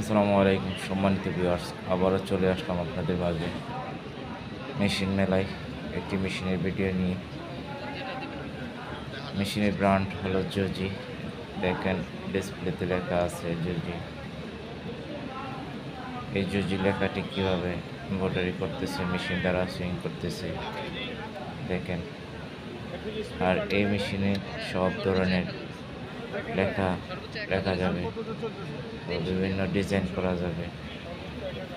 আসসালামু আলাইকুম, সম্মানিত ভিউয়ার্স আবারও চলে আসলাম আপনাদের মাঝে। মেশিন মেলায় একটি মেশিনের ভিডিও নিয়ে। মেশিনের ব্র্যান্ড হলো জজি দেখেন ডিসপ্লেতে লেখা আছে জজি এই জজি লেখাটি কীভাবে এমব্রয়ডারি করতেছে মেশিন দ্বারা সুইং করতেছে, দেখেন। আর এই মেশিনে সব ধরনের লেখা লেখা যাবে। তো বিভিন্ন ডিজাইন করা যাবে।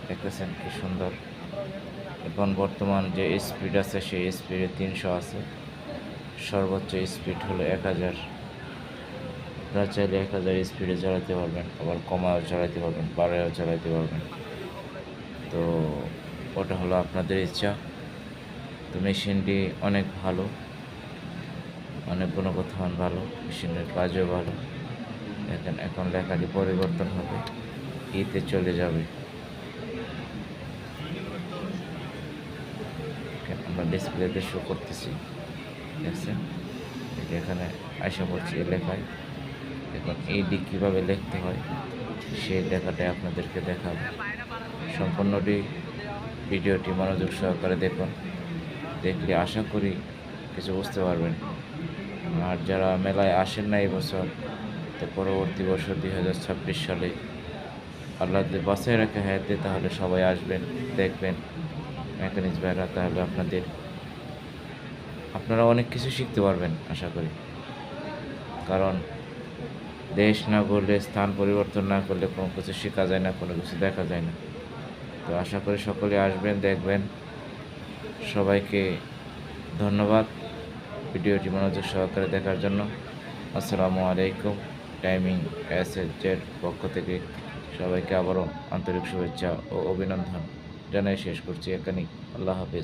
দেখতেছেন কি সুন্দর। এখন বর্তমান যে স্পিড আছে, সেই স্পিডে তিনশো আছে। সর্বোচ্চ স্পিড হলো এক হাজার। আপনারা চাইলে এক হাজার স্পিডে চালাতে পারবেন, আবার কমায়ও চালাতে পারবেন, বাড়ায়ও চালাতে পারবেন। তো ওটা হলো আপনাদের ইচ্ছা। তো মেশিনটি অনেক ভালো। অনেক গুণগত মান ভালো, মেশিনের কাজও ভালো। দেখেন, এখন লেখাটি পরিবর্তন হবে। ইতে চলে যাবে। আমরা ডিসপ্লেতে শো করতেছি। দেখছেন? এই এখানে আশা করছি এই লেখায়। এখন এই দিক কীভাবে লিখতে হয়, সেই লেখাটাই আপনাদেরকে দেখাবো। সম্পূর্ণটি, ভিডিওটি মনোযোগ সহকারে দেখুন। দেখলে আশা করি কিছু বুঝতে পারবেন। আর যারা মেলায় আসেন না এই বছর, তো পরবর্তী বছর দুই হাজার ছাব্বিশ সালে আল্লাহ বাসায় রাখে হায়াতে, তাহলে সবাই আসবেন, দেখবেন। মেকানিক্স ভাইরা তাহলে আপনাদের, আপনারা অনেক কিছু শিখতে পারবেন, আশা করি। কারণ দেশ না ঘুরলে স্থান পরিবর্তন না করলে কোনো কিছু শেখা যায় না, কোনো কিছু দেখা যায় না। তো আশা করি সকলে আসবেন, দেখবেন। সবাইকে ধন্যবাদ। ভিডিওটি মনোযোগ সহকারে দেখার জন্য আসসালামু আলাইকুম। টাইমিং এস জেড পক্ষ থেকে সবাইকে আবারও আন্তরিক শুভেচ্ছা ও অভিনন্দন জানাই। শেষ করছি এখানেই। আল্লাহ হাফিজ।